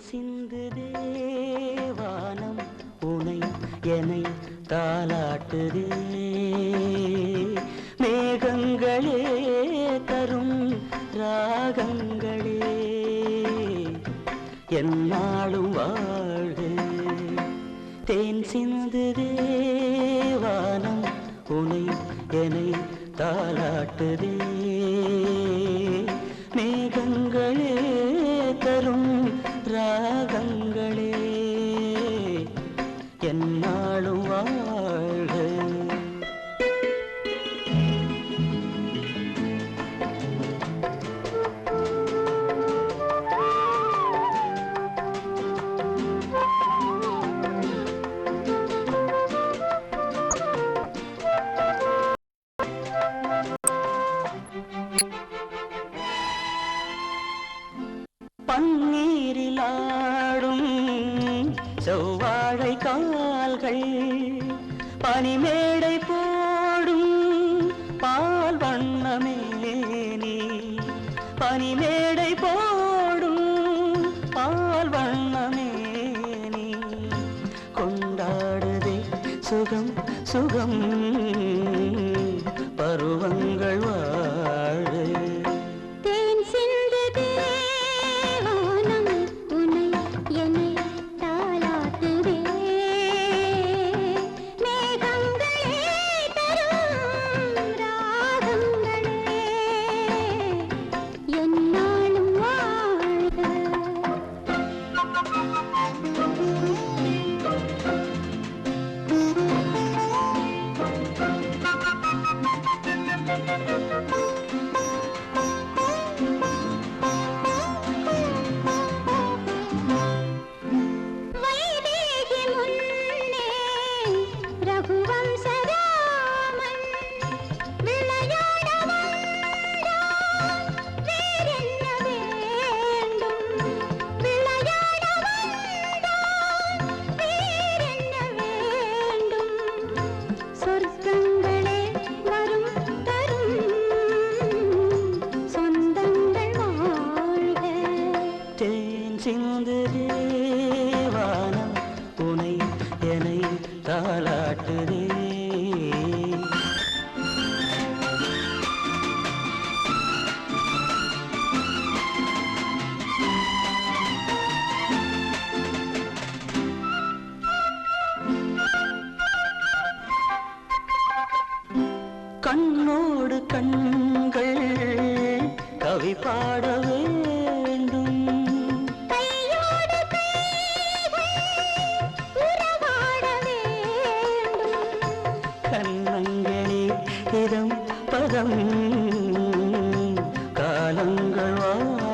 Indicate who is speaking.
Speaker 1: சிந்து தேவானம் உனை என்னை தாளாட்டுதே. மேகங்களே தரும் ராகங்களே என்னாலும் வாழ்க. தேன் சிந்து தேவானம் உனை என்னை தாளாட்டுதே. என்னாலும் வாழ்க பன்னீரில் ஆடும் செவ்வாழை கால்கள் பனிமேடை போடும் பால் வண்ணமே நீ. பனிமேடை போடும் பால் வண்ணமே நீ. கொண்டாடுதே சுகம் சுகம் பருவங்கள்
Speaker 2: தேன் சிந்து தேவானம் உனை என்னை
Speaker 1: தாளாட்டுதே. கண்ணோடு கண்கள் கவி பாடவே சித்திரம் பதம். காலங்கள்